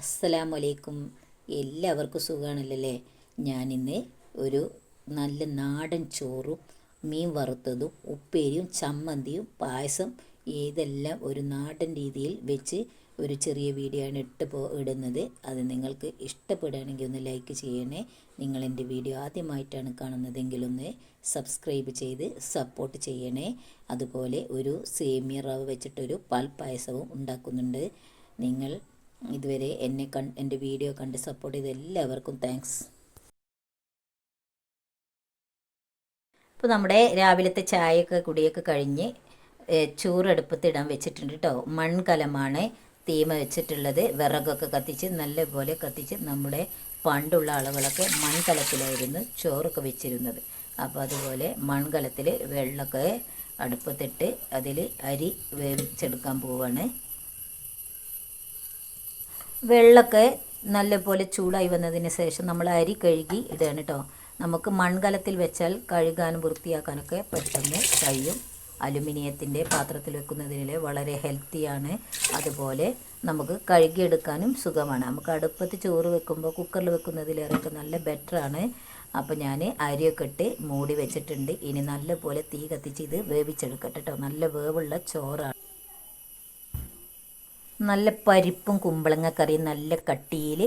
അസ്സലാമു അലൈക്കും എല്ലാവർക്കും സുഖമാണല്ലേ ഞാനിന്ന് ഒരു നല്ല നാടൻ ചോറും മീൻ വറുത്തതും ഉപ്പേരിയും ചമ്മന്തിയും പായസം ഇതെല്ലാം ഒരു നാടൻ രീതിയിൽ വെച്ച് ഒരു ചെറിയ വീഡിയോ ആണ് ഇട്ട് പോ ഇടുന്നത്. അത് നിങ്ങൾക്ക് ഇഷ്ടപ്പെടുകയാണെങ്കിൽ ഒന്ന് ലൈക്ക് ചെയ്യണേ. നിങ്ങൾ എന്റെ വീഡിയോ ആദ്യമായിട്ടാണ് കാണുന്നതെങ്കിൽ ഒന്ന് സബ്സ്ക്രൈബ് ചെയ്ത് സപ്പോർട്ട് ചെയ്യണേ. അതുപോലെ ഒരു സേമിയ റവ വെച്ചിട്ടൊരു പാൽപ്പായസവും ഉണ്ടാക്കുന്നുണ്ട്. നിങ്ങൾ ഇതുവരെ എന്നെ കൺ എന്റെ വീഡിയോ കണ്ട് സപ്പോർട്ട് ചെയ്ത എല്ലാവർക്കും താങ്ക്സ് ഇപ്പോൾ നമ്മുടെ രാവിലത്തെ ചായയൊക്കെ കുടിയൊക്കെ കഴിഞ്ഞ് ചോറ് അടുപ്പത്തിടാൻ വെച്ചിട്ടുണ്ട് കേട്ടോ മൺകലമാണ് തീമ വെച്ചിട്ടുള്ളത്. വിറകൊക്കെ കത്തിച്ച് നല്ലപോലെ കത്തിച്ച് നമ്മുടെ പണ്ടുള്ള ആളുകളൊക്കെ മൺകലത്തിലായിരുന്നു ചോറൊക്കെ വെച്ചിരുന്നത്. അപ്പോൾ അതുപോലെ മൺകലത്തിൽ വെള്ളമൊക്കെ അടുപ്പത്തിട്ട് അതിൽ അരി വേവിച്ചെടുക്കാൻ പോവാണ്. വെള്ളമൊക്കെ നല്ലപോലെ ചൂടായി വന്നതിന് ശേഷം നമ്മൾ അരി കഴുകി ഇടുകയാണ് കേട്ടോ നമുക്ക് മൺകലത്തിൽ വെച്ചാൽ കഴുകാനും വൃത്തിയാക്കാനൊക്കെ പെട്ടെന്ന് കഴിയും. അലുമിനിയത്തിന്റെ പാത്രത്തിൽ വെക്കുന്നതിൽ വളരെ ഹെൽത്തിയാണ് അതുപോലെ നമുക്ക് കഴുകിയെടുക്കാനും സുഖമാണ്. നമുക്ക് അടുപ്പത്ത് ചോറ് വെക്കുമ്പോൾ കുക്കറിൽ വെക്കുന്നതിലേറെയൊക്കെ നല്ല ബെറ്ററാണ് അപ്പോൾ ഞാൻ അരിയൊക്കെ ഇട്ട് മൂടി വെച്ചിട്ടുണ്ട്. ഇനി നല്ലപോലെ തീ കത്തിച്ച് ഇത് വേവിച്ചെടുക്കട്ടെ കേട്ടോ നല്ല വേവുള്ള ചോറാണ്. നല്ല പരിപ്പും കുമ്പളങ്ങ കറിയും നല്ല കട്ടിയിൽ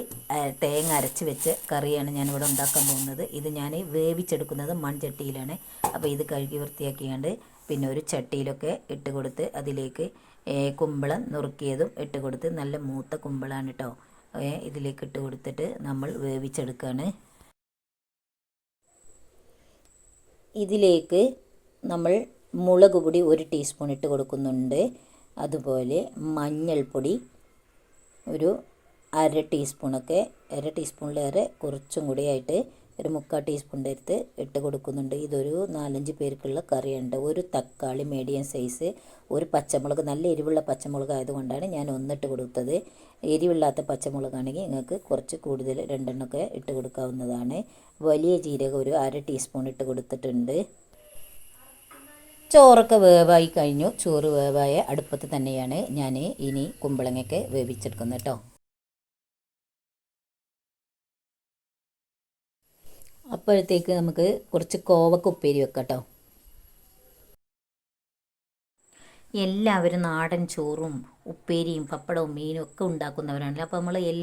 തേങ്ങ അരച്ച് വെച്ച കറിയാണ് ഞാനിവിടെ ഉണ്ടാക്കാൻ പോകുന്നത്. ഇത് ഞാൻ വേവിച്ചെടുക്കുന്നത് മൺചട്ടിയിലാണ്. അപ്പോൾ ഇത് കഴുകി വൃത്തിയാക്കിയാണ്ട് പിന്നെ ഒരു ചട്ടിയിലൊക്കെ ഇട്ട് കൊടുത്ത് അതിലേക്ക് കുമ്പളം നുറുക്കിയതും ഇട്ട് കൊടുത്ത് നല്ല മൂത്ത കുമ്പളാണ് കേട്ടോ ഇതിലേക്ക് ഇട്ട് കൊടുത്തിട്ട് നമ്മൾ വേവിച്ചെടുക്കുകയാണ് ഇതിലേക്ക് നമ്മൾ മുളക് പൊടി ഒരു ടീസ്പൂൺ ഇട്ട് കൊടുക്കുന്നുണ്ട്. അതുപോലെ മഞ്ഞൾപ്പൊടി ഒരു അര ടീസ്പൂണൊക്കെ അര ടീസ്പൂണിലേറെ കുറച്ചും കൂടി ആയിട്ട് ഒരു മുക്കാൽ ടീസ്പൂണിന്റെ അടുത്ത് ഇട്ട് കൊടുക്കുന്നുണ്ട്. ഇതൊരു നാലഞ്ച് പേർക്കുള്ള കറിയുണ്ട്. ഒരു തക്കാളി മീഡിയം സൈസ് ഒരു പച്ചമുളക് നല്ല എരിവുള്ള പച്ചമുളക് ആയതുകൊണ്ടാണ് ഞാൻ ഒന്നിട്ട് കൊടുത്തത്. എരിവില്ലാത്ത പച്ചമുളകാണെങ്കിൽ നിങ്ങൾക്ക് കുറച്ച് കൂടുതൽ രണ്ടെണ്ണമൊക്കെ ഇട്ട് കൊടുക്കാവുന്നതാണ്. വലിയ ജീരകം ഒരു അര ടീസ്പൂൺ ഇട്ട് കൊടുത്തിട്ടുണ്ട്. ചോറൊക്കെ വേവായി കഴിഞ്ഞു. ചോറ് വേവായ അടുപ്പത്ത് തന്നെയാണ് ഞാൻ ഇനി കുമ്പളങ്ങയൊക്കെ വേവിച്ചെടുക്കുന്നത് കേട്ടോ. അപ്പോഴത്തേക്ക് നമുക്ക് കുറച്ച് കോവക്ക ഉപ്പേരി വെക്കാം കേട്ടോ. എല്ലാവരും നാടൻ ചോറും ഉപ്പേരിയും പപ്പടവും മീനും ഒക്കെ ഉണ്ടാക്കുന്നവരാണല്ലോ. അപ്പോൾ നമ്മൾ എൽ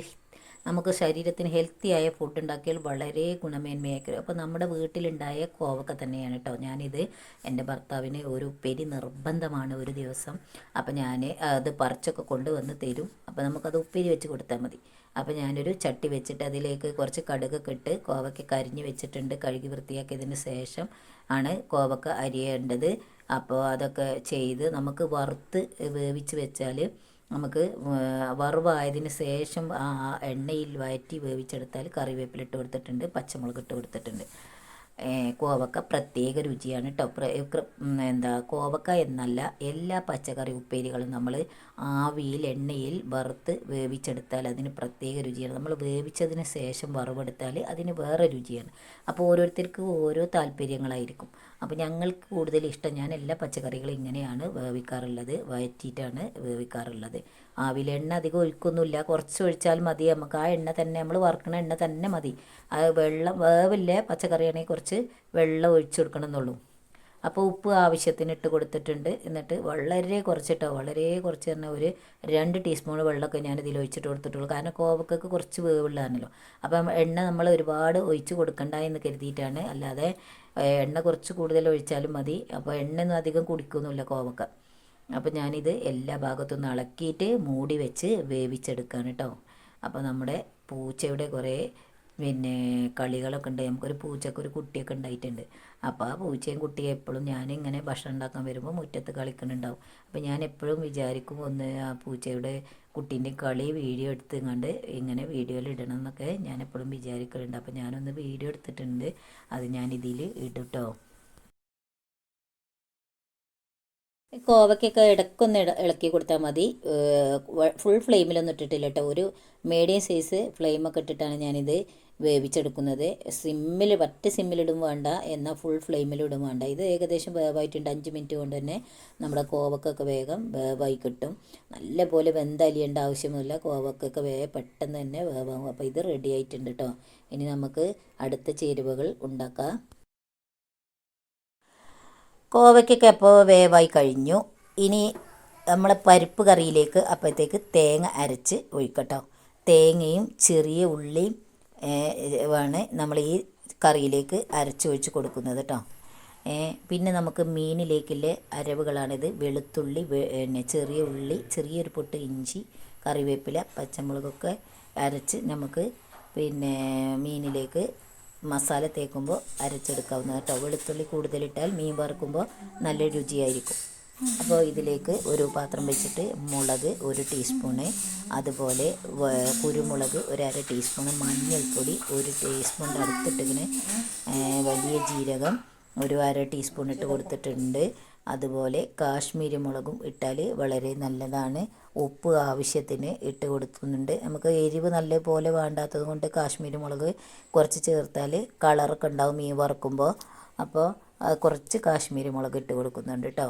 നമുക്ക് ശരീരത്തിന് ഹെൽത്തി ആയ ഫുഡ് ഉണ്ടാക്കിയാൽ വളരെ ഗുണമേന്മയായിരിക്കും. അപ്പോൾ നമ്മുടെ വീട്ടിലുണ്ടായ കോവക്ക തന്നെയാണ് കേട്ടോ ഞാനിത് എന്റെ ഭർത്താവിന് ഒരു പെരി നിർബന്ധമാണ് ഒരു ദിവസം. അപ്പോൾ ഞാൻ അത് പറിച്ചൊക്കെ കൊണ്ടുവന്ന് തരും. അപ്പോൾ നമുക്കത് ഉപ്പേരി വെച്ച് കൊടുത്താൽ മതി. അപ്പോൾ ഞാനൊരു ചട്ടി വെച്ചിട്ട് അതിലേക്ക് കുറച്ച് കടുകൊക്കെ ഇട്ട് കോവക്ക കരിഞ്ഞ് വെച്ചിട്ടുണ്ട്. കഴുകി വൃത്തിയാക്കിയതിന് ശേഷം ആണ് കോവക്ക അരിയേണ്ടത്. അപ്പോൾ അതൊക്കെ ചെയ്ത് നമുക്ക് വറുത്ത് വേവിച്ച് വെച്ചാൽ നമുക്ക് വറവായതിന് ശേഷം ആ എണ്ണയിൽ വയറ്റി വേവിച്ചെടുത്താൽ കറിവേപ്പില ഇട്ട് കൊടുത്തിട്ടുണ്ട് പച്ചമുളക് ഇട്ട് കൊടുത്തിട്ടുണ്ട്. കോവക്ക പ്രത്യേക രുചിയാണ് കേട്ടോ എന്താ കോവക്ക എന്നല്ല എല്ലാ പച്ചക്കറി ഉപ്പേരികളും നമ്മൾ ആവിയിൽ എണ്ണയിൽ വറുത്ത് വേവിച്ചെടുത്താൽ അതിന് പ്രത്യേക രുചിയാണ്. നമ്മൾ വേവിച്ചതിന് ശേഷം വറവെടുത്താൽ അതിന് വേറെ രുചിയാണ്. അപ്പോൾ ഓരോരുത്തർക്കും ഓരോ താല്പര്യങ്ങളായിരിക്കും. അപ്പോൾ ഞങ്ങൾക്ക് കൂടുതൽ ഇഷ്ടം ഞാൻ എല്ലാ പച്ചക്കറികളും ഇങ്ങനെയാണ് വേവിക്കാറുള്ളത് വയറ്റിയിട്ടാണ് വേവിക്കാറുള്ളത്. ആവിൽ എണ്ണ അധികം ഒഴിക്കൊന്നുമില്ല. കുറച്ച് ഒഴിച്ചാൽ മതി. നമുക്ക് ആ എണ്ണ തന്നെ നമ്മൾ വറുക്കണ എണ്ണ തന്നെ മതി. ആ വെള്ളം വേവില്ല പച്ചക്കറിയാണെങ്കിൽ കുറച്ച് വെള്ളം ഒഴിച്ചു കൊടുക്കണം എന്നുള്ളൂ അപ്പോൾ ഉപ്പ് ആവശ്യത്തിന് ഇട്ട് കൊടുത്തിട്ടുണ്ട്. എന്നിട്ട് വളരെ കുറച്ചിട്ടോ വളരെ കുറച്ച് തന്നെ ഒരു രണ്ട് ടീസ്പൂൺ വെള്ളമൊക്കെ ഞാൻ ഇതിൽ ഒഴിച്ചിട്ട് കൊടുത്തിട്ടുള്ളൂ. കാരണം കോവക്കൊക്കെ കുറച്ച് വേവുള്ളതാണല്ലോ. അപ്പം എണ്ണ നമ്മൾ ഒരുപാട് ഒഴിച്ച് കൊടുക്കണ്ട എന്ന് കരുതിയിട്ടാണ്. അല്ലാതെ എണ്ണ കുറച്ച് കൂടുതൽ ഒഴിച്ചാലും മതി. അപ്പോൾ എണ്ണയൊന്നും അധികം കുടിക്കൊന്നുമില്ല കോവക്ക. അപ്പോൾ ഞാനിത് എല്ലാ ഭാഗത്തും ഇളക്കിയിട്ട് മൂടി വെച്ച് വേവിച്ചെടുക്കുകയാണ് കേട്ടോ അപ്പോൾ നമ്മുടെ പൂച്ചയുടെ കുറേ പിന്നെ കളികളൊക്കെ ഉണ്ട്. നമുക്കൊരു പൂച്ചക്ക് ഒരു കുട്ടിയൊക്കെ ഉണ്ടായിട്ടുണ്ട്. അപ്പോൾ ആ പൂച്ചയും കുട്ടിയും എപ്പോഴും ഞാനിങ്ങനെ ഭക്ഷണം ഉണ്ടാക്കാൻ വരുമ്പോൾ മുറ്റത്ത് കളിക്കുന്നുണ്ടാവും. അപ്പോൾ ഞാൻ എപ്പോഴും വിചാരിക്കും ഒന്ന് ആ പൂച്ചയുടെ കുട്ടീന്റെ കളി വീഡിയോ എടുത്ത് കണ്ട് ഇങ്ങനെ വീഡിയോയിൽ ഇടണം എന്നൊക്കെ ഞാൻ എപ്പോഴും വിചാരിക്കലുണ്ട്. അപ്പോൾ ഞാനൊന്ന് വീഡിയോ എടുത്തിട്ടുണ്ട്. അത് ഞാൻ ഇതിൽ ഇടും കേട്ടോ കോവയ്ക്കൊക്കെ ഇടയ്ക്കൊന്ന് ഇട ഇളക്കി കൊടുത്താൽ മതി. ഫുൾ ഫ്ലെയിമിലൊന്നും ഇട്ടിട്ടില്ല കേട്ടോ. ഒരു മീഡിയം സൈസ് ഫ്ലെയിമൊക്കെ ഇട്ടിട്ടാണ് ഞാനിത് വേവിച്ചെടുക്കുന്നത്. സിമ്മിൽ പറ്റ സിമ്മിലിടും വേണ്ട. എന്നാൽ ഫുൾ ഫ്ലെയിമിലിടും വേണ്ട. ഇത് ഏകദേശം വേവായിട്ടുണ്ട്. അഞ്ച് മിനിറ്റ് കൊണ്ട് തന്നെ നമ്മുടെ കോവക്കൊക്കെ വേഗം വേവായി കിട്ടും. നല്ല പോലെ വെന്തലിയേണ്ട ആവശ്യമൊന്നുമില്ല. കോവക്കൊക്കെ വേഗം പെട്ടെന്ന് തന്നെ വേവാകും. അപ്പോൾ ഇത് റെഡി ആയിട്ടുണ്ട് കേട്ടോ. ഇനി നമുക്ക് അടുത്ത ചേരുവകൾ ഉണ്ടാക്കാം. കോവയ്ക്കൊക്കെ അപ്പോൾ വേവായി കഴിഞ്ഞു. ഇനി നമ്മൾ പരിപ്പ് കറിയിലേക്ക് അപ്പോഴത്തേക്ക് തേങ്ങ അരച്ച് ഒഴിക്കട്ടോ. തേങ്ങയും ചെറിയ ഉള്ളിയും ആണ് നമ്മൾ ഈ കറിയിലേക്ക് അരച്ചൊഴിച്ച് കൊടുക്കുന്നത് കേട്ടോ പിന്നെ നമുക്ക് മീനിലേക്കുള്ള അരവുകളാണിത്. വെളുത്തുള്ളി പിന്നെ ചെറിയ ഉള്ളി ചെറിയൊരു പൊട്ട് ഇഞ്ചി കറിവേപ്പില പച്ചമുളകൊക്കെ അരച്ച് നമുക്ക് പിന്നെ മീനിലേക്ക് മസാല തേക്കുമ്പോൾ അരച്ചെടുക്കാവുന്ന കേട്ടോ. വെളുത്തുള്ളി കൂടുതലിട്ടാൽ മീൻ വറുക്കുമ്പോൾ നല്ല രുചിയായിരിക്കും. അപ്പോൾ ഇതിലേക്ക് ഒരു പാത്രം വെച്ചിട്ട് മുളക് ഒരു ടീസ്പൂണ് അതുപോലെ കുരുമുളക് ഒരു അര ടീസ്പൂണ് മഞ്ഞൾപ്പൊടി ഒരു ടീസ്പൂൺ അടുത്തിട്ടിങ്ങനെ വലിയ ജീരകം ഒരു അര ടീസ്പൂൺ ഇട്ട് കൊടുത്തിട്ടുണ്ട്. അതുപോലെ കാശ്മീരി മുളകും ഇട്ടാൽ വളരെ നല്ലതാണ്. ഉപ്പ് ആവശ്യത്തിന് ഇട്ട് കൊടുക്കുന്നുണ്ട്. നമുക്ക് എരിവ് നല്ല പോലെ വേണ്ടാത്തത് കൊണ്ട് കാശ്മീരി മുളക് കുറച്ച് ചേർത്താൽ കളറൊക്കെ ഉണ്ടാവും മീൻ വറുക്കുമ്പോൾ. അപ്പോൾ കുറച്ച് കാശ്മീരി മുളക് ഇട്ട് കൊടുക്കുന്നുണ്ട് കേട്ടോ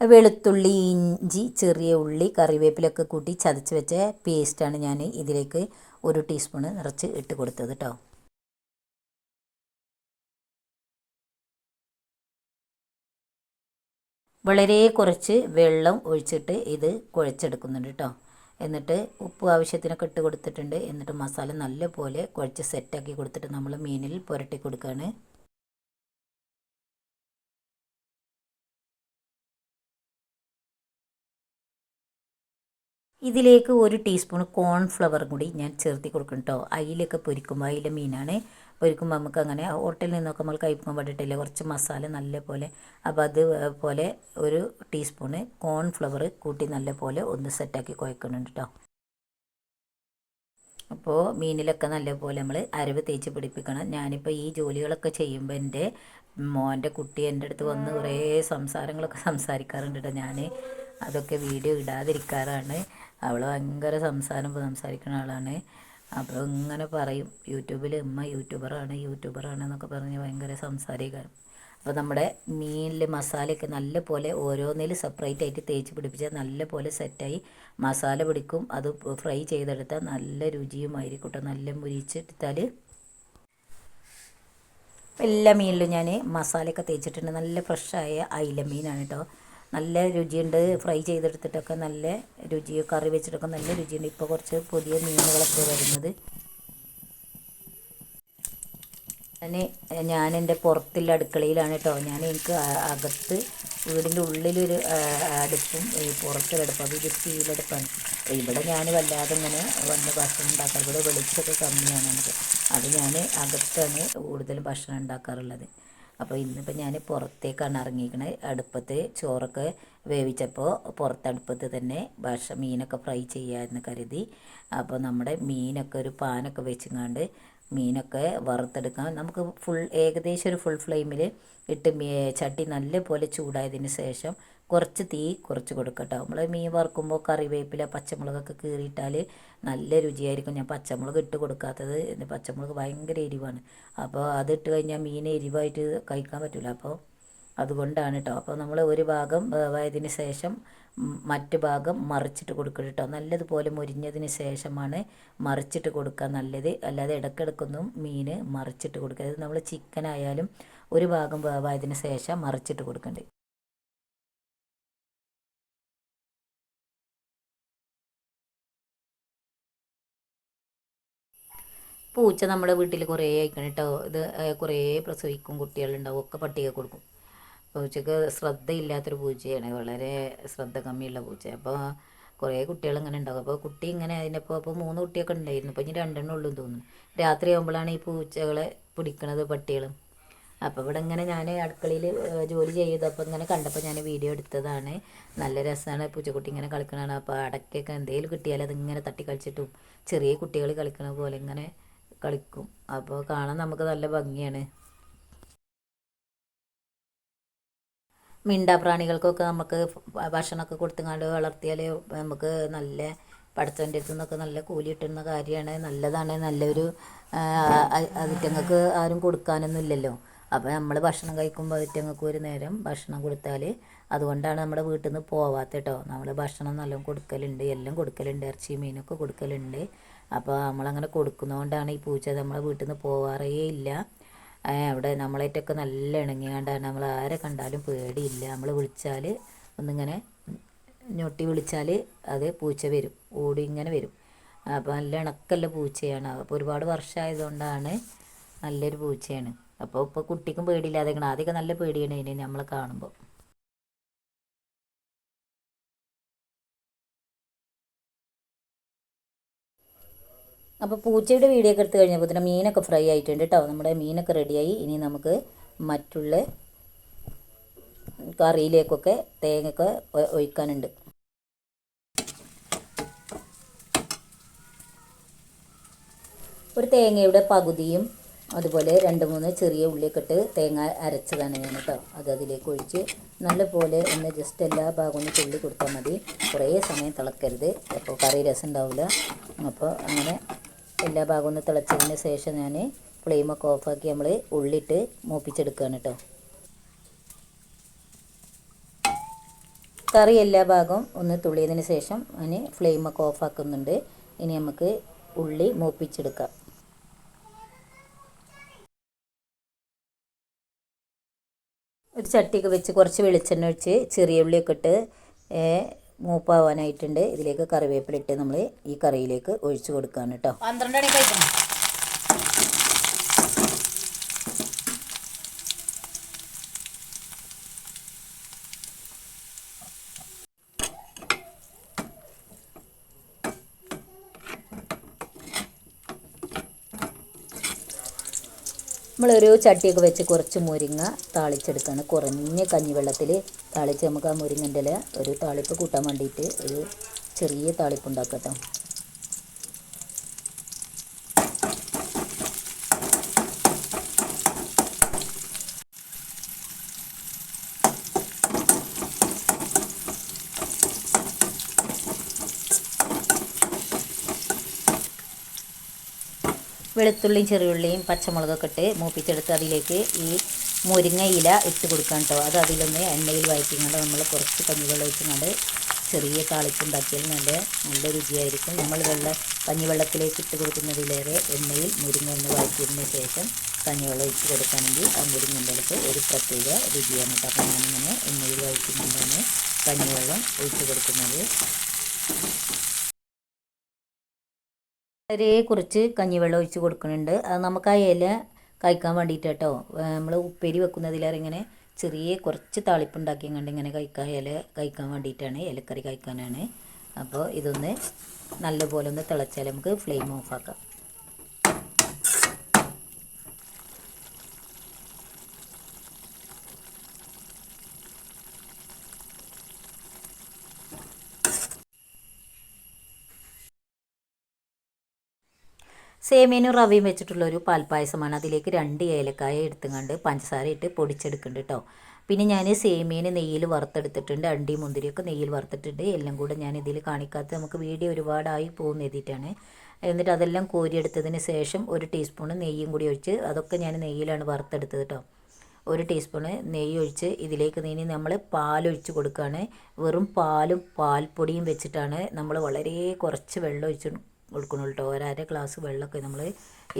വെളുത്തുള്ളി ഇഞ്ചി ചെറിയ ഉള്ളി കറിവേപ്പിലൊക്കെ കൂട്ടി ചതച്ച് വെച്ച പേസ്റ്റാണ് ഞാൻ ഇതിലേക്ക് ഒരു ടീസ്പൂണ് നിറച്ച് ഇട്ട് കൊടുത്തത് കേട്ടോ വളരെ കുറച്ച് വെള്ളം ഒഴിച്ചിട്ട് ഇത് കുഴച്ചെടുക്കുന്നുണ്ട് കേട്ടോ എന്നിട്ട് ഉപ്പ് ആവശ്യത്തിനൊക്കെ ഇട്ട് കൊടുത്തിട്ടുണ്ട്. എന്നിട്ട് മസാല നല്ലപോലെ കുഴച്ച് സെറ്റാക്കി കൊടുത്തിട്ട് നമ്മൾ മീനിൽ പുരട്ടി കൊടുക്കുകയാണ് ഇതിലേക്ക് ഒരു ടീസ്പൂൺ കോൺഫ്ലവറും കൂടി ഞാൻ ചേർത്തി കൊടുക്കും കേട്ടോ അയിലൊക്കെ പൊരിക്കുമ്പോൾ അയില മീനാണ്. പൊരിക്കുമ്പോൾ നമുക്ക് അങ്ങനെ ഹോട്ടലിൽ നിന്നൊക്കെ നമ്മൾ കഴിക്കാൻ വേണ്ടിയിട്ടില്ല കുറച്ച് മസാല നല്ല പോലെ അപ്പോൾ അതുപോലെ ഒരു ടീസ്പൂണ് കോൺഫ്ലവർ കൂട്ടി നല്ല പോലെ ഒന്ന് സെറ്റാക്കി കുഴക്കുന്നുണ്ട് കേട്ടോ അപ്പോൾ മീനിലൊക്കെ നല്ലപോലെ നമ്മൾ അരവ് തേച്ച് പിടിപ്പിക്കണം. ഞാനിപ്പോൾ ഈ ജോലികളൊക്കെ ചെയ്യുമ്പോൾ എന്റെ മോന്റെ കുട്ടി എന്റെ അടുത്ത് വന്ന് കുറേ സംസാരങ്ങളൊക്കെ സംസാരിക്കാറുണ്ട് കേട്ടോ ഞാൻ അതൊക്കെ വീഡിയോ ഇടാതിരിക്കാറാണ്. അവൾ ഭയങ്കര സംസാരം സംസാരിക്കുന്ന ആളാണ്. അപ്പോൾ ഇങ്ങനെ പറയും. യൂട്യൂബിൽ ഉമ്മ യൂട്യൂബറാണ് യൂട്യൂബറാണ് എന്നൊക്കെ പറഞ്ഞ് ഭയങ്കര സംസാരിക്കാറ്. അപ്പോൾ നമ്മുടെ മീനിൽ മസാലയൊക്കെ നല്ല പോലെ ഓരോന്നിൽ സെപ്പറേറ്റ് ആയിട്ട് തേച്ച് പിടിപ്പിച്ചാൽ നല്ല പോലെ സെറ്റായി മസാല പിടിക്കും. അത് ഫ്രൈ ചെയ്തെടുത്താൽ നല്ല രുചിയുമായിരിക്കും കേട്ടോ നല്ല മുരിച്ചെടുത്താൽ എല്ലാ മീനിലും ഞാൻ മസാലയൊക്കെ തേച്ചിട്ടുണ്ട്. നല്ല ഫ്രഷായ അയില മീനാണ് കേട്ടോ നല്ല രുചിയുണ്ട്. ഫ്രൈ ചെയ്തെടുത്തിട്ടൊക്കെ നല്ല രുചി കറി വെച്ചിട്ടൊക്കെ നല്ല രുചിയുണ്ട്. ഇപ്പോൾ കുറച്ച് പുതിയ മീനുകളൊക്കെ വരുന്നത്. ഞാൻ എന്റെ പുറത്തുള്ള അടുക്കളയിലാണ് കേട്ടോ. ഞാൻ എനിക്ക് അകത്ത് വീടിന്റെ ഉള്ളിലൊരു അടുപ്പും ഈ പുറത്തൊരു അടുപ്പ്. അത് ഒരു സ്റ്റീലടുപ്പാണ് ഇവിടെ ഞാൻ വല്ലാതെ ഇങ്ങനെ വന്ന് ഭക്ഷണം ഉണ്ടാക്കാറ്. ഇവിടെ വെളിച്ചമൊക്കെ കമ്മിയാണ് നമുക്ക്. അത് ഞാൻ അകത്താണ് കൂടുതലും ഭക്ഷണം ഉണ്ടാക്കാറുള്ളത്. അപ്പോൾ ഇന്നിപ്പോൾ ഞാൻ പുറത്തേക്കാണ് ഇറങ്ങിയിരിക്കണത്. അടുപ്പത്ത് ചോറൊക്കെ വേവിച്ചപ്പോൾ പുറത്തടുപ്പത്ത് തന്നെ ഭക്ഷ മീനൊക്കെ ഫ്രൈ ചെയ്യാമെന്ന് കരുതി. അപ്പോൾ നമ്മുടെ മീനൊക്കെ ഒരു പാനൊക്കെ വെച്ചിങ്ങാണ്ട് മീനൊക്കെ വറുത്തെടുക്കാം നമുക്ക് ഫുൾ ഏകദേശം ഒരു ഫുൾ ഫ്ലെയിമിൽ ഇട്ട് ചട്ടി നല്ലപോലെ ചൂടായതിന് ശേഷം കുറച്ച് തീ കുറച്ച് കൊടുക്കട്ടോ. നമ്മൾ മീൻ വറുക്കുമ്പോൾ കറിവേപ്പില പച്ചമുളകൊക്കെ കീറിയിട്ടാൽ നല്ല രുചിയായിരിക്കും. ഞാൻ പച്ചമുളക് ഇട്ട് കൊടുക്കാത്തത് പച്ചമുളക് ഭയങ്കര എരിവാണ്. അപ്പോൾ അതിട്ട് കഴിഞ്ഞാൽ മീൻ എരിവായിട്ട് കഴിക്കാൻ പറ്റില്ല അപ്പോൾ അതുകൊണ്ടാണ് കേട്ടോ അപ്പോൾ നമ്മൾ ഒരു ഭാഗം വേവായതിന് ശേഷം മറ്റു ഭാഗം മറിച്ചിട്ട് കൊടുക്കുക കേട്ടോ നല്ലതുപോലെ മുരിഞ്ഞതിന് ശേഷമാണ് മറിച്ചിട്ട് കൊടുക്കുക നല്ലത്. അല്ലാതെ ഇടയ്ക്കിടയ്ക്കൊന്നും മീൻ മറിച്ചിട്ട് കൊടുക്കുക അതായത് നമ്മൾ ചിക്കൻ ആയാലും ഒരു ഭാഗം വേവായതിന് ശേഷം മറിച്ചിട്ട് കൊടുക്കണ്ടേ. പൂച്ച നമ്മുടെ വീട്ടിൽ കുറേ ആയിക്കണം കേട്ടോ ഇത് കുറേ പ്രസവിക്കും കുട്ടികളുണ്ടാവും ഒക്കെ പട്ടിക കൊടുക്കും. പൂച്ചക്ക് ശ്രദ്ധയില്ലാത്തൊരു പൂച്ചയാണ് വളരെ ശ്രദ്ധ കമ്മിയുള്ള പൂച്ച അപ്പോൾ കുറേ കുട്ടികൾ ഇങ്ങനെ ഉണ്ടാകും അപ്പോൾ കുട്ടി ഇങ്ങനെ അതിനപ്പോൾ അപ്പോൾ മൂന്ന് കുട്ടിയൊക്കെ ഉണ്ടായിരുന്നു. അപ്പോൾ ഇനി രണ്ടെണ്ണം ഉള്ളൂ തോന്നുന്നു. രാത്രി ആകുമ്പോഴാണ് ഈ പൂച്ചകളെ പിടിക്കണത് പട്ടികളും. അപ്പോൾ ഇവിടെ ഇങ്ങനെ ഞാൻ അടുക്കളയിൽ ജോലി ചെയ്തപ്പോൾ ഇങ്ങനെ കണ്ടപ്പോൾ ഞാൻ വീഡിയോ എടുത്തതാണ്. നല്ല രസമാണ് പൂച്ചക്കുട്ടി ഇങ്ങനെ കളിക്കണതാണ്. അപ്പോൾ അടക്കൊക്കെ എന്തെങ്കിലും കിട്ടിയാൽ അതിങ്ങനെ തട്ടി കളിച്ചിട്ടും ചെറിയ കുട്ടികൾ കളിക്കണ പോലെ ഇങ്ങനെ കളിക്കും. അപ്പോൾ കാണാൻ നമുക്ക് നല്ല ഭംഗിയാണ്. മിണ്ടാപ്രാണികൾക്കൊക്കെ നമുക്ക് ഭക്ഷണമൊക്കെ കൊടുത്തുങ്ങാണ്ട് വളർത്തിയാൽ നമുക്ക് നല്ല പടച്ചവന്റെ അടുത്ത് നിന്നൊക്കെ നല്ല കൂലി കിട്ടുന്ന കാര്യമാണ്. നല്ലതാണ്. നല്ലൊരു അതിറ്റങ്ങൾക്ക് ആരും കൊടുക്കാനൊന്നും ഇല്ലല്ലോ. അപ്പോൾ നമ്മൾ ഭക്ഷണം കഴിക്കുമ്പോൾ അതിറ്റങ്ങൾക്ക് ഒരു നേരം ഭക്ഷണം കൊടുത്താൽ അതുകൊണ്ടാണ് നമ്മുടെ വീട്ടിൽ നിന്ന് പോവാത്ത കേട്ടോ നമ്മൾ ഭക്ഷണം നല്ലോണം കൊടുക്കലുണ്ട് എല്ലാം കൊടുക്കലുണ്ട് ഇറച്ചി മീനൊക്കെ കൊടുക്കലുണ്ട്. അപ്പോൾ നമ്മളങ്ങനെ കൊടുക്കുന്നതുകൊണ്ടാണ് ഈ പൂച്ച നമ്മളെ വീട്ടിൽ നിന്ന് പോവാറേ ഇല്ല അവിടെ നമ്മളായിട്ടൊക്കെ നല്ല ഇണങ്ങിയാണ്ടാണ്. നമ്മൾ ആരെ കണ്ടാലും പേടിയില്ല. നമ്മൾ വിളിച്ചാൽ ഒന്നിങ്ങനെ ഞൊട്ടി വിളിച്ചാൽ അത് പൂച്ച വരും. ഓടി ഇങ്ങനെ വരും. അപ്പോൾ നല്ല ഇണക്കല്ല പൂച്ചയാണ്. അപ്പോൾ ഒരുപാട് വർഷമായതുകൊണ്ടാണ് നല്ലൊരു പൂച്ചയാണ്. അപ്പോൾ ഇപ്പോൾ കുട്ടിക്കും പേടിയില്ലാതെ ആദ്യമൊക്കെ നല്ല പേടിയാണ് ഇനി നമ്മൾ കാണുമ്പോൾ അപ്പോൾ പൂച്ചയുടെ വീഡിയോ ഒക്കെ എടുത്ത് കഴിഞ്ഞപ്പോൾ തന്നെ മീനൊക്കെ ഫ്രൈ ആയിട്ടുണ്ട് കേട്ടോ നമ്മുടെ മീനൊക്കെ റെഡിയായി ഇനി നമുക്ക് മറ്റുള്ള കറിയിലേക്കൊക്കെ തേങ്ങയൊക്കെ ഒഴിക്കാനുണ്ട്. ഒരു തേങ്ങയുടെ പകുതിയും അതുപോലെ രണ്ട് മൂന്ന് ചെറിയ ഉള്ളിയൊക്കെ ഇട്ട് തേങ്ങ അരച്ചതാണ് ഞാൻ കേട്ടോ അത് അതിലേക്ക് ഒഴിച്ച് നല്ലപോലെ ഒന്ന് ജസ്റ്റ് എല്ലാ ഭാഗവും തുള്ളി കൊടുത്താൽ മതി. കുറേ സമയം തിളക്കരുത്. അപ്പോൾ കറി രസം ഉണ്ടാവില്ല. അപ്പോൾ അങ്ങനെ എല്ലാ ഭാഗവും ഒന്ന് തിളച്ചതിന് ശേഷം ഞാൻ ഫ്ലെയിമൊക്കെ ഓഫാക്കി നമ്മൾ ഉള്ളിട്ട് മൂപ്പിച്ചെടുക്കുകയാണ് കേട്ടോ കറി എല്ലാ ഭാഗവും ഒന്ന് തുള്ളിയതിന് ശേഷം അതിന് ഫ്ലെയിമൊക്കെ ഓഫാക്കുന്നുണ്ട് ഇനി നമുക്ക് ഉള്ളി മൂപ്പിച്ചെടുക്കാം. ഒരു ചട്ടിയൊക്കെ വെച്ച് കുറച്ച് വെളിച്ചെണ്ണ ഒഴിച്ച് ചെറിയ ഉള്ളിയൊക്കെ ഇട്ട് മൂപ്പാവാനായിട്ടുണ്ട്. ഇതിലേക്ക് കറിവേപ്പില ഇട്ട് നമ്മൾ ഈ കറിയിലേക്ക് ഒഴിച്ചു കൊടുക്കുകയാണ് കേട്ടോ പന്ത്രണ്ട് മണി കഴിക്കണം. നമ്മളൊരു ചട്ടിയൊക്കെ വെച്ച് കുറച്ച് മുരിങ്ങ താളിച്ചെടുക്കുകയാണ് കുറഞ്ഞ കഞ്ഞിവെള്ളത്തിൽ താളിച്ച് നമുക്ക് ആ മുരിങ്ങന്റെ ഒരു താളിപ്പ് കൂട്ടാൻ വേണ്ടിയിട്ട് ഒരു ചെറിയ താളിപ്പ് ഉണ്ടാക്കട്ടോ വെളുത്തുള്ളിയും ചെറിയുള്ളിയും പച്ചമുളകൊക്കെ ഇട്ട് മൂപ്പിച്ചെടുത്ത് അതിലേക്ക് ഈ മുരിങ്ങ ഇല ഇട്ട് കൊടുക്കാൻ കേട്ടോ അത് അതിലൊന്ന് എണ്ണയിൽ വഴറ്റിങ്ങാണ്ട് നമ്മൾ കുറച്ച് കഞ്ഞിവെള്ളം ഒഴിച്ചുകൊണ്ട് ചെറിയ താളിപ്പുണ്ടാക്കിയാൽ നല്ല നല്ല രുചിയായിരിക്കും. നമ്മൾ വെള്ളം കഞ്ഞിവെള്ളത്തിലേക്ക് ഇട്ട് കൊടുക്കുന്നതിലേറെ എണ്ണയിൽ മുരിങ്ങ ഒന്ന് വഴറ്റിയതിന് ശേഷം കഞ്ഞിവെള്ളം ഒഴിച്ച് കൊടുക്കുകയാണെങ്കിൽ ആ മുരിങ്ങന്റെ അടുത്ത് ഒരു പ്രത്യേക രുചിയാണ് കേട്ടോ അപ്പം ഞാനിങ്ങനെ എണ്ണയിൽ വഴറ്റുന്നുണ്ടാണ് കഞ്ഞിവെള്ളം ഒഴിച്ച് കൊടുക്കുന്നത്. വളരെ കുറച്ച് കഞ്ഞിവെള്ളം ഒഴിച്ച് കൊടുക്കുന്നുണ്ട്. അത് നമുക്ക് ആ ഇല കഴിക്കാൻ വേണ്ടിയിട്ട് കേട്ടോ നമ്മൾ ഉപ്പേരി വെക്കുന്നതിലേറെ ഇങ്ങനെ ചെറിയ കുറച്ച് താളിപ്പുണ്ടാക്കി കണ്ട് ഇങ്ങനെ കഴിക്കാൻ ഇല കഴിക്കാൻ വേണ്ടിയിട്ടാണ് ഇലക്കറി കഴിക്കാനാണ്. അപ്പോൾ ഇതൊന്ന് നല്ലപോലെ ഒന്ന് തിളച്ചാൽ നമുക്ക് ഫ്ലെയിം ഓഫാക്കാം. സേമിയനും റവയും വെച്ചിട്ടുള്ള ഒരു പാൽപ്പായസമാണ്. അതിലേക്ക് രണ്ട് ഏലക്കായ എടുത്തുകൊണ്ട് പഞ്ചസാര ഇട്ട് പൊടിച്ചെടുക്കുന്നുണ്ട് കേട്ടോ പിന്നെ ഞാൻ സേമിയന് നെയ്യിൽ വറുത്തെടുത്തിട്ടുണ്ട് അണ്ടി മുന്തിരിയൊക്കെ നെയ്യിൽ വറുത്തിട്ടുണ്ട്. എല്ലാം കൂടെ ഞാൻ ഇതിൽ കാണിക്കാത്ത നമുക്ക് വീഡിയോ ഒരുപാടായി പോകുന്ന എഴുതിയിട്ടാണ്. എന്നിട്ട് അതെല്ലാം കോരിയെടുത്തതിന് ശേഷം ഒരു ടീസ്പൂൺ നെയ്യും കൂടി ഒഴിച്ച് അതൊക്കെ ഞാൻ നെയ്യിലാണ് വറുത്തെടുത്തത് കേട്ടോ ഒരു ടീസ്പൂൺ നെയ്യ് ഒഴിച്ച് ഇതിലേക്ക് നീ നമ്മൾ പാലൊഴിച്ച് കൊടുക്കുകയാണ് വെറും പാലും പാൽപ്പൊടിയും വെച്ചിട്ടാണ് നമ്മൾ വളരെ കുറച്ച് വെള്ളം ഒഴിച്ച് കൊടുക്കുന്നുള്ളൂ കേട്ടോ ഒരര ഗ്ലാസ് വെള്ളമൊക്കെ നമ്മൾ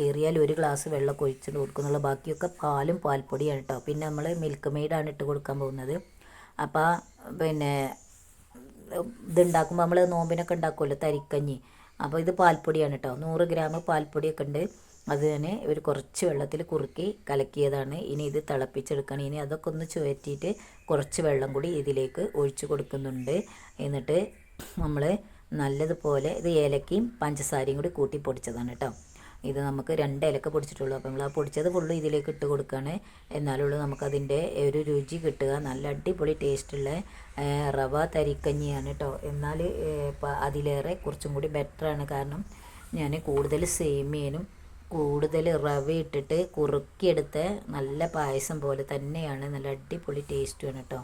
ഏറിയാൽ ഒരു ഗ്ലാസ് വെള്ളമൊക്കെ ഒഴിച്ചിട്ട് കൊടുക്കുന്നുള്ളൂ. ബാക്കിയൊക്കെ പാലും പാൽപ്പൊടിയാണ് കേട്ടോ പിന്നെ നമ്മൾ മിൽക്ക് മെയ്ഡാണ് ഇട്ട് കൊടുക്കാൻ പോകുന്നത്. അപ്പോൾ പിന്നെ ഇതുണ്ടാക്കുമ്പോൾ നമ്മൾ നോമ്പിനൊക്കെ ഉണ്ടാക്കുമല്ലോ തരിക്കഞ്ഞി. അപ്പോൾ ഇത് പാൽപ്പൊടിയാണ് കേട്ടോ നൂറ് ഗ്രാം പാൽപ്പൊടിയൊക്കെ ഉണ്ട്. അത് തന്നെ ഒരു കുറച്ച് വെള്ളത്തിൽ കുറുക്കി കലക്കിയതാണ്. ഇനി ഇത് തിളപ്പിച്ചെടുക്കണം. ഇനി അതൊക്കെ ഒന്ന് ചുവറ്റിയിട്ട് കുറച്ച് വെള്ളം കൂടി ഇതിലേക്ക് ഒഴിച്ചു കൊടുക്കുന്നുണ്ട്. എന്നിട്ട് നമ്മൾ നല്ലതുപോലെ ഇത് ഏലക്കയും പഞ്ചസാരയും കൂടി കൂട്ടി പൊടിച്ചതാണ് കേട്ടോ. ഇത് നമുക്ക് രണ്ട് ഇലക്ക പൊടിച്ചിട്ടുള്ളൂ. അപ്പോൾ നമ്മൾ ആ പൊടിച്ചത് ഫുള്ള് ഇതിലേക്ക് ഇട്ട് കൊടുക്കുകയാണ് എന്നാലുള്ളൂ നമുക്കതിന്റെ ഒരു രുചി കിട്ടുക. നല്ല അടിപൊളി ടേസ്റ്റുള്ള റവ തരിക്കഞ്ഞിയാണ് കേട്ടോ. എന്നാൽ അതിലേറെ കുറച്ചും കൂടി ബെറ്ററാണ് കാരണം ഞാൻ കൂടുതൽ സേമിയനും കൂടുതൽ റവ ഇട്ടിട്ട് കുറുക്കിയെടുത്ത നല്ല പായസം പോലെ തന്നെയാണ്. നല്ല അടിപൊളി ടേസ്റ്റുമാണ് കേട്ടോ.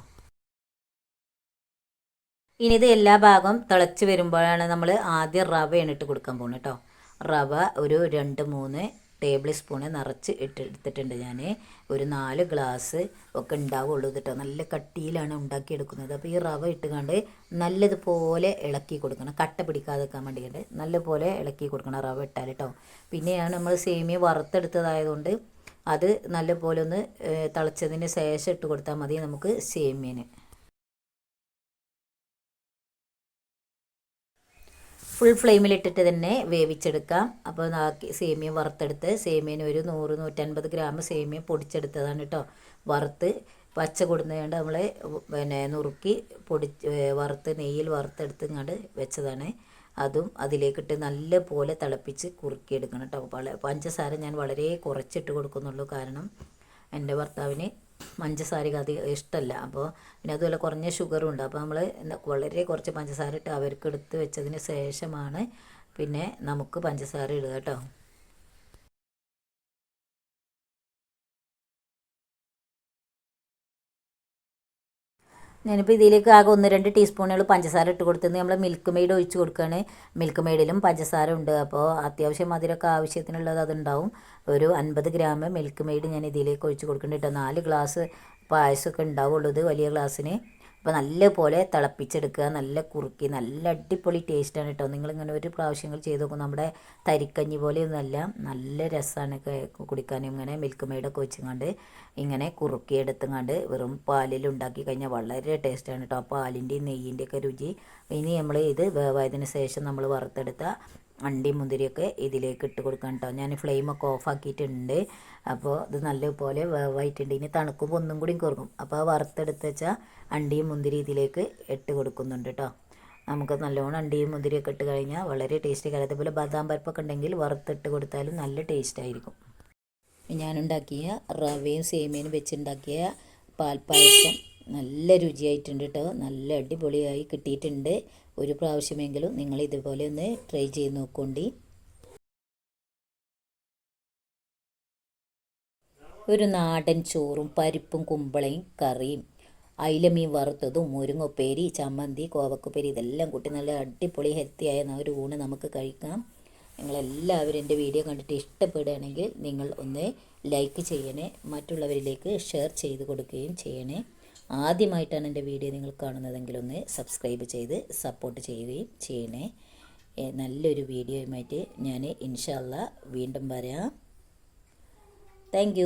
ഇനി ഇത് എല്ലാ ഭാഗവും തിളച്ച് വരുമ്പോഴാണ് നമ്മൾ ആദ്യം റവയാണ് ഇട്ട് കൊടുക്കാൻ പോകുന്നത് കേട്ടോ. റവ ഒരു രണ്ട് മൂന്ന് ടേബിൾ സ്പൂൺ നിറച്ച് ഇട്ട് എടുത്തിട്ടുണ്ട് ഞാൻ. ഒരു നാല് ഗ്ലാസ് ഒക്കെ ഉണ്ടാവുള്ളൂ കേട്ടോ. നല്ല കട്ടിയിലാണ് ഉണ്ടാക്കിയെടുക്കുന്നത്. അപ്പോൾ ഈ റവ ഇട്ടുകൊണ്ട് നല്ലതുപോലെ ഇളക്കി കൊടുക്കണം. കട്ട പിടിക്കാതെ നിൽക്കാൻ വേണ്ടിയിട്ട് നല്ലപോലെ ഇളക്കി കൊടുക്കണം റവ ഇട്ടാൽ കേട്ടോ. പിന്നെയാണ് നമ്മൾ സേമിയ വറുത്തെടുത്തതായതുകൊണ്ട് അത് നല്ലപോലെ ഒന്ന് തിളച്ചതിന് ശേഷം ഇട്ട് കൊടുത്താൽ മതി നമുക്ക് സേമിയന്. ഫുൾ ഫ്ലെയിമിലിട്ടിട്ട് തന്നെ വേവിച്ചെടുക്കാം അപ്പോൾ സേമിയ വറുത്തെടുത്ത് സേമിയന് ഒരു നൂറ് നൂറ്റൻപത് ഗ്രാം സേമിയ പൊടിച്ചെടുത്തതാണ് കേട്ടോ. വറുത്ത് പച്ച കൊടുന്നതുകൊണ്ട് നമ്മൾ പിന്നെ നുറുക്കി പൊടി വറുത്ത് നെയ്യിൽ വറുത്തെടുത്ത് ഇങ്ങോട്ട് വെച്ചതാണ്. അതും അതിലേക്കിട്ട് നല്ല പോലെ തിളപ്പിച്ച് കുറുക്കിയെടുക്കണം കേട്ടോ. പഞ്ചസാര ഞാൻ വളരെ കുറച്ചിട്ട് കൊടുക്കുന്നുള്ളൂ. കാരണം എന്റെ ഭർത്താവിന് പഞ്ചസാരക്ക് അധികം ഇഷ്ടമല്ല അപ്പോൾ പിന്നെ അതുപോലെ കുറഞ്ഞ ഷുഗറും ഉണ്ട്. അപ്പോൾ നമ്മൾ വളരെ കുറച്ച് പഞ്ചസാര ഇട്ട് അവർക്ക് എടുത്ത് വെച്ചതിന് ശേഷമാണ് പിന്നെ നമുക്ക് പഞ്ചസാര ഇടുക കേട്ടോ. ഞാനിപ്പോൾ ഇതിലേക്ക് ആകെ ഒന്ന് രണ്ട് ടീസ്പൂണുകൾ പഞ്ചസാര ഇട്ട് കൊടുത്തത് നമ്മൾ മിൽക്ക് മെയ്ഡ് ഒഴിച്ച് കൊടുക്കുകയാണ് മിൽക്ക് മെയ്ഡിലും പഞ്ചസാര ഉണ്ട്. അപ്പോൾ അത്യാവശ്യം മധുരമൊക്കെ ആവശ്യത്തിനുള്ളത് അതുണ്ടാവും. ഒരു അൻപത് ഗ്രാം മിൽക്ക് മെയ്ഡ് ഞാൻ ഇതിലേക്ക് ഒഴിച്ച് കൊടുക്കുന്നുണ്ട് കേട്ടോ നാല് ഗ്ലാസ് പായസമൊക്കെ ഉണ്ടാവുള്ളൂ വലിയ ഗ്ലാസ്സിന് അപ്പോൾ നല്ല പോലെ തിളപ്പിച്ചെടുക്കുക നല്ല കുറുക്കി നല്ല അടിപൊളി ടേസ്റ്റാണ് കേട്ടോ നിങ്ങളിങ്ങനെ ഒരു പ്രാവശ്യങ്ങൾ ചെയ്ത് നോക്കും നമ്മുടെ തരിക്കഞ്ഞി പോലെയൊന്നുമല്ല നല്ല രസമാണ് കുടിക്കാനും ഇങ്ങനെ മിൽക്ക് മെയ്ഡൊക്കെ വെച്ചുകൊണ്ട് ഇങ്ങനെ കുറുക്കി എടുത്തുകൊണ്ട് വെറും പാലിൽ ഉണ്ടാക്കി കഴിഞ്ഞാൽ വളരെ ടേസ്റ്റാണ് കേട്ടോ ആ പാലിന്റെയും നെയ്യിന്റെയൊക്കെ രുചി. ഇനി നമ്മൾ ഇത് വേവായതിന് ശേഷം നമ്മൾ വറുത്തെടുത്ത അണ്ടി മുന്തിരിയൊക്കെ ഇതിലേക്ക് ഇട്ട് കൊടുക്കണം കേട്ടോ. ഞാൻ ഫ്ലെയിം ഒക്കെ ഓഫ് ആക്കിയിട്ടുണ്ട്. അപ്പോൾ ഇത് നല്ലപോലെ വേവായിട്ടുണ്ട്. ഇനി തണുക്കുമ്പോൾ ഒന്നും കൂടി കുറക്കും അപ്പോൾ ആ വറുത്തെടുത്ത് വെച്ചാൽ അണ്ടിയും മുന്തിരി ഇതിലേക്ക് ഇട്ട് കൊടുക്കുന്നുണ്ട് കേട്ടോ. നമുക്ക് നല്ലോണം അണ്ടിയും മുന്തിരിയൊക്കെ ഇട്ട് കഴിഞ്ഞാൽ വളരെ ടേസ്റ്റി കാര്യം അതേപോലെ ബദാം പരിപ്പൊക്കെ ഉണ്ടെങ്കിൽ വറുത്തിട്ട് കൊടുത്താലും നല്ല ടേസ്റ്റ് ആയിരിക്കും. ഞാനുണ്ടാക്കിയ റവയും സേമിയനും വെച്ചുണ്ടാക്കിയ പാൽപ്പായസം. നല്ല രുചിയായിട്ടുണ്ട് കേട്ടോ നല്ല അടിപൊളിയായി കിട്ടിയിട്ടുണ്ട്. ഒരു പ്രാവശ്യമെങ്കിലും നിങ്ങൾ ഇതുപോലെ ഒന്ന് ട്രൈ ചെയ്ത് നോക്കോണ്ടി. ഒരു നാടൻ ചോറും പരിപ്പും കുമ്പളയും കറിയും അയിലമീൻ വറുത്തതും മുരിങ്ങപ്പേരി ചമ്മന്തി കോവക്കുപ്പേരി ഇതെല്ലാം കൂട്ടി നല്ല അടിപൊളി ഹെൽത്തിയായ ഒരു ഊണ് നമുക്ക് കഴിക്കാം. നിങ്ങളെല്ലാവരും എന്റെ വീഡിയോ കണ്ടിട്ട് ഇഷ്ടപ്പെടുകയാണെങ്കിൽ നിങ്ങൾ ഒന്ന് ലൈക്ക് ചെയ്യണേ. മറ്റുള്ളവരിലേക്ക് ഷെയർ ചെയ്ത് കൊടുക്കുകയും ചെയ്യണേ. ആദ്യമായിട്ടാണ് എന്റെ വീഡിയോ നിങ്ങൾ കാണുന്നതെങ്കിൽ ഒന്ന് സബ്സ്ക്രൈബ് ചെയ്ത് സപ്പോർട്ട് ചെയ്യുകയും ചെയ്യണേ. നല്ലൊരു വീഡിയോയുമായിട്ട് ഞാൻ ഇൻഷാല്ല വീണ്ടും വരാം. താങ്ക്